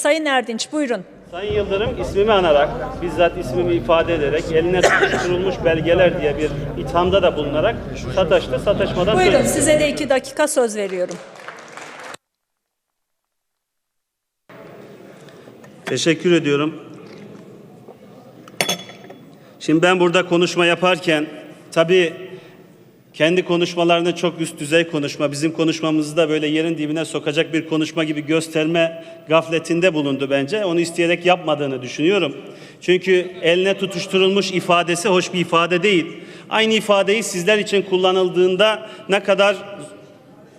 Sayın Erdinç buyurun. Sayın Yıldırım ismimi anarak, bizzat ismimi ifade ederek, eline tutuşturulmuş belgeler diye bir ithamda da bulunarak sataştı, sataşmadan Buyurun söz- size de iki dakika söz veriyorum. Teşekkür ediyorum. Şimdi ben burada konuşma yaparken tabii kendi konuşmalarında çok üst düzey konuşma, bizim konuşmamızı da böyle yerin dibine sokacak bir konuşma gibi gösterme gafletinde bulundu bence. Onu isteyerek yapmadığını düşünüyorum. Çünkü eline tutuşturulmuş ifadesi hoş bir ifade değil. Aynı ifadeyi sizler için kullanıldığında ne kadar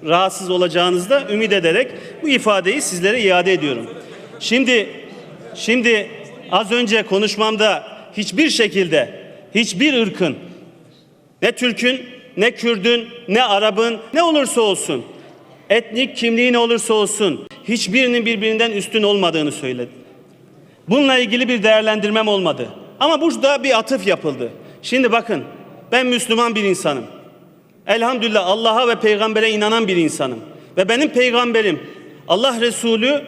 rahatsız olacağınızı da ümit ederek bu ifadeyi sizlere iade ediyorum. Şimdi şimdi az önce konuşmamda hiçbir şekilde hiçbir ırkın ne Türk'ün ne Kürd'ün ne Arap'ın ne olursa olsun etnik kimliği ne olursa olsun hiçbirinin birbirinden üstün olmadığını söyledim. Bununla ilgili bir değerlendirmem olmadı. Ama burada bir atıf yapıldı. Şimdi bakın ben Müslüman bir insanım. Elhamdülillah Allah'a ve peygambere inanan bir insanım. Ve benim peygamberim Allah Resulü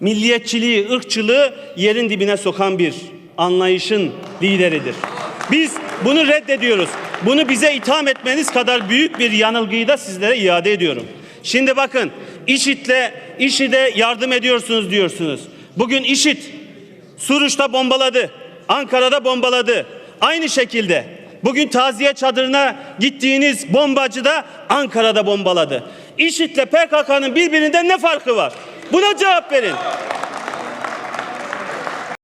milliyetçiliği, ırkçılığı yerin dibine sokan bir anlayışın lideridir. Biz bunu reddediyoruz. Bunu bize itham etmeniz kadar büyük bir yanılgıyı da sizlere iade ediyorum. Şimdi bakın IŞİD'le IŞİD'e yardım ediyorsunuz diyorsunuz. Bugün IŞİD Suruç'ta bombaladı. Ankara'da bombaladı. Aynı şekilde bugün taziye çadırına gittiğiniz bombacı da Ankara'da bombaladı. IŞİD'le PKK'nın birbirinden ne farkı var? Buna cevap verin.